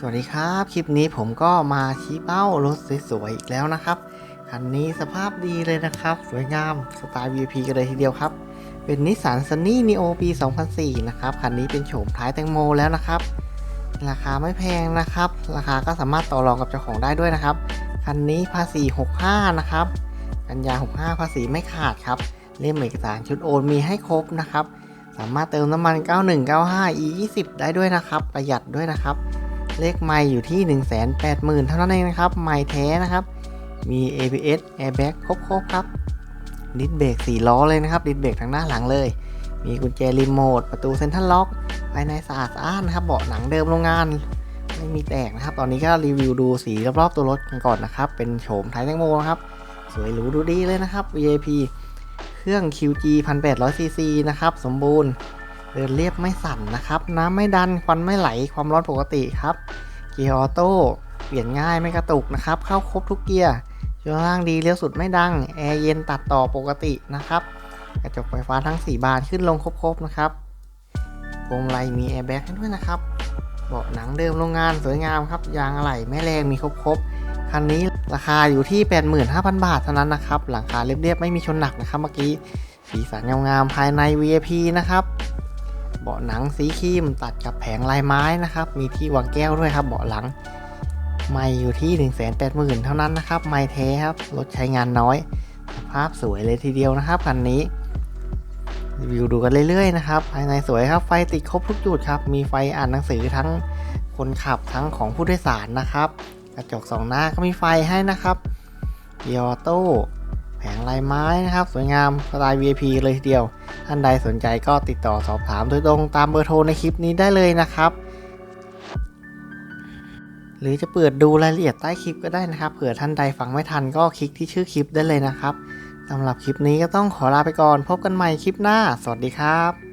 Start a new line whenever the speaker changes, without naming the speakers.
สวัสดีครับ คลิปนี้ผมก็มาชี้เป้ารถสวยๆอีกแล้วนะครับ คันนี้สภาพดีเลยนะครับ สวยงามสไตล์ VIP กันเลยทีเดียวครับ เป็นนิสสันซันนี่นีโอปี 2004 นะครับ คันนี้เป็นโฉมท้ายแตงโมแล้วนะครับ ราคาไม่แพงนะครับ ราคาก็สามารถต่อรองกับเจ้าของได้ด้วยนะครับ คันนี้ภาษี 65 นะครับ กันยา 65 ภาษีไม่ขาดครับเล่มเอกสารชุดโอนมีให้ครบนะครับ สามารถเติมน้ำมัน 9195 e 20 ได้ด้วยนะครับ ประหยัดด้วยนะครับ เลขไมล์อยู่ที่ 180,000 เท่านั้นเองนะครับ ไมล์แท้นะครับ มี ABS Airbag ครบๆครับดิสเบรก4ล้อเลยนะครับดิสเบรกทางหน้าหลังเลย มีกุญแจรีโมทประตูเซ็นทรัลล็อกภายในสะอาดสะอ้านนะครับเบาะหนังเดิมโรงงานไม่มีแตกนะครับ ตอนนี้ก็รีวิวดูสีรอบๆตัวรถกันก่อนนะครับ เป็นโฉมไทยแตงโมนะครับ สวยหรูดูดีเลยนะครับ VIP เครื่อง QG 1800cc นะครับ สมบูรณ์ เดินเรียบไม่สั่นนะครับ น้ำไม่ดันควันไม่ไหลความร้อนปกติครับ เกียร์ออโต้เปลี่ยนง่ายไม่กระตุกนะครับ เข้าครบทุกเกียร์ช่วงล่างดีเลี้ยวสุดไม่ดัง แอร์เย็นตัดต่อปกตินะครับ กระจกไฟฟ้าทั้ง 4 บานขึ้นลงครบๆนะครับพวงมาลัยมีแอร์แบ็กให้ด้วยนะครับ เบาะหนังเดิมโรงงานสวยงามครับ ยางอะไหล่แม่แรงมีครบๆ คันนี้ราคาอยู่ที่ 85,000 บาทเท่านั้นนะครับ หลังคาเรียบๆ ไม่มีชนหนักนะครับเมื่อกี้ สีสันงามๆภายใน VIP นะครับ เบาะหนังสีครีมตัดกับแผงลายไม้นะครับ มีที่วางแก้วด้วยครับเบาะหลัง ไม่อยู่ที่ 180,000 เท่านั้นนะครับ ไม่แท้ครับ รถใช้งานน้อย สภาพสวยเลยทีเดียวนะครับคันนี้รีวิวดูกันเรื่อยๆนะครับ ภายในสวยครับ ไฟติดครบทุกจุดครับ มีไฟอ่านหนังสือทั้งคนขับทั้งของผู้โดยสารนะครับ กระจกสองหน้าก็มีไฟให้นะครับเกียร์ออโต้แผงลายไม้นะครับ สวยงามสไตล์ VIP เลยทีเดียว ท่านใดสนใจก็ติดต่อสอบถามโดยตรงตามเบอร์โทรในคลิปนี้ได้เลยนะครับ หรือจะเปิดดูรายละเอียดใต้คลิปก็ได้นะครับ เผื่อท่านใดฟังไม่ทันก็คลิกที่ชื่อคลิปได้เลยนะครับสำหรับคลิปนี้ก็ต้องขอลาไปก่อน พบกันใหม่คลิปหน้า สวัสดีครับ